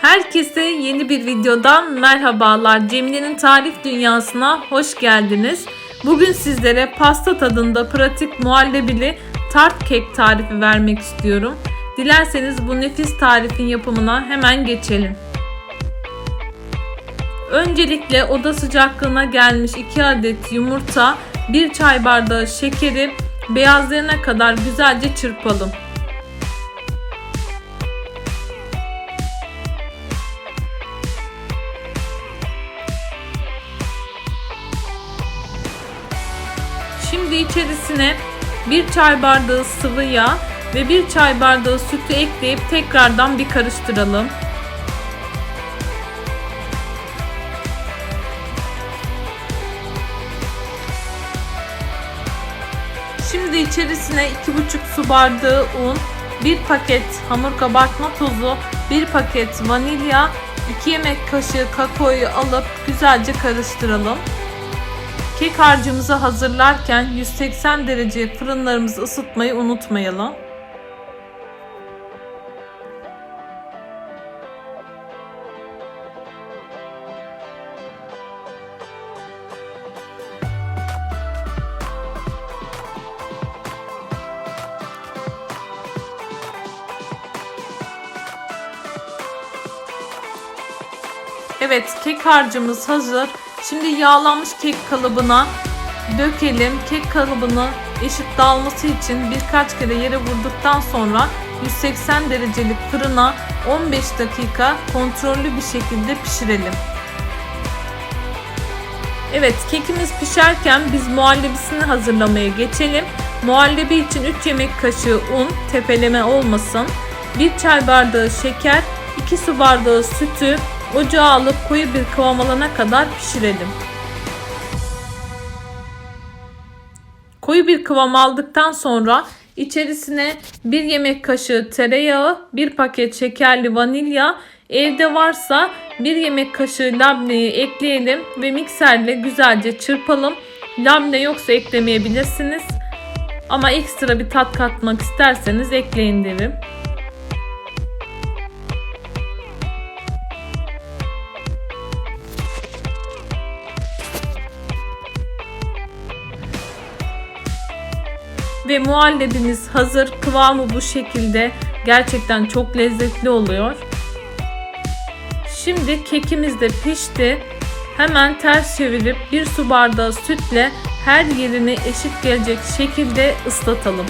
Herkese yeni bir videodan merhabalar. Cemile'nin tarif dünyasına hoş geldiniz. Bugün sizlere pasta tadında pratik muhallebili tart kek tarifi vermek istiyorum. Dilerseniz bu nefis tarifin yapımına hemen geçelim. Öncelikle oda sıcaklığına gelmiş 2 adet yumurta, 1 çay bardağı şekeri beyazlayana kadar güzelce çırpalım. Şimdi içerisine 1 çay bardağı sıvı yağ ve 1 çay bardağı sütü ekleyip tekrardan bir karıştıralım. Şimdi içerisine 2,5 su bardağı un, 1 paket hamur kabartma tozu, 1 paket vanilya, 2 yemek kaşığı kakaoyu alıp güzelce karıştıralım. Kek harcımızı hazırlarken 180 derece fırınlarımızı ısıtmayı unutmayalım. Evet kek harcımız hazır. Şimdi yağlanmış kek kalıbına dökelim. Kek kalıbını eşit dağılması için birkaç kere yere vurduktan sonra 180 derecelik fırına 15 dakika kontrollü bir şekilde pişirelim. Evet kekimiz pişerken biz muhallebisini hazırlamaya geçelim. Muhallebi için 3 yemek kaşığı un, tepeleme olmasın. 1 çay bardağı şeker, 2 su bardağı sütü, Ocağa alıp koyu bir kıvam alana kadar pişirelim. Koyu bir kıvam aldıktan sonra içerisine 1 yemek kaşığı tereyağı, 1 paket şekerli vanilya, evde varsa 1 yemek kaşığı labneyi ekleyelim ve mikserle güzelce çırpalım. Labne yoksa eklemeyebilirsiniz. Ama ekstra bir tat katmak isterseniz ekleyin derim. Ve muhallebimiz hazır. Kıvamı bu şekilde. Gerçekten çok lezzetli oluyor. Şimdi kekimiz de pişti. Hemen ters çevirip bir su bardağı sütle her yerini eşit gelecek şekilde ıslatalım.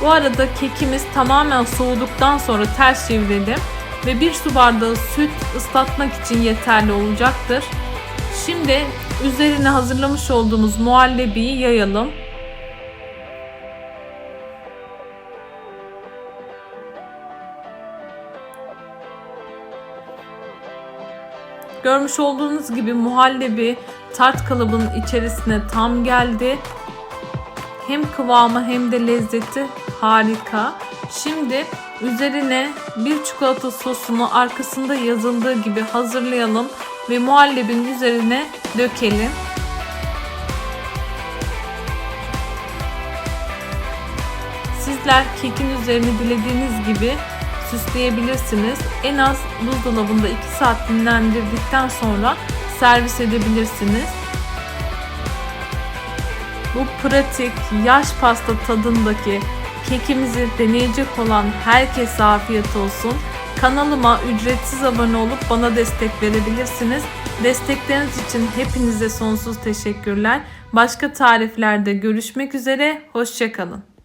Bu arada kekimiz tamamen soğuduktan sonra ters çevirelim ve bir su bardağı süt ıslatmak için yeterli olacaktır. Şimdi üzerine hazırlamış olduğumuz muhallebiyi yayalım. Görmüş olduğunuz gibi muhallebi tart kalıbının içerisine tam geldi. Hem kıvamı hem de lezzeti harika. Şimdi üzerine bir çikolata sosunu arkasında yazıldığı gibi hazırlayalım ve muhallebinin üzerine dökelim. Sizler kekin üzerini dilediğiniz gibi süsleyebilirsiniz. En az buzdolabında 2 saat dinlendirdikten sonra servis edebilirsiniz. Bu pratik yaş pasta tadındaki kekimizi deneyecek olan herkese afiyet olsun. Kanalıma ücretsiz abone olup bana destek verebilirsiniz. Destekleriniz için hepinize sonsuz teşekkürler. Başka tariflerde görüşmek üzere. Hoşçakalın.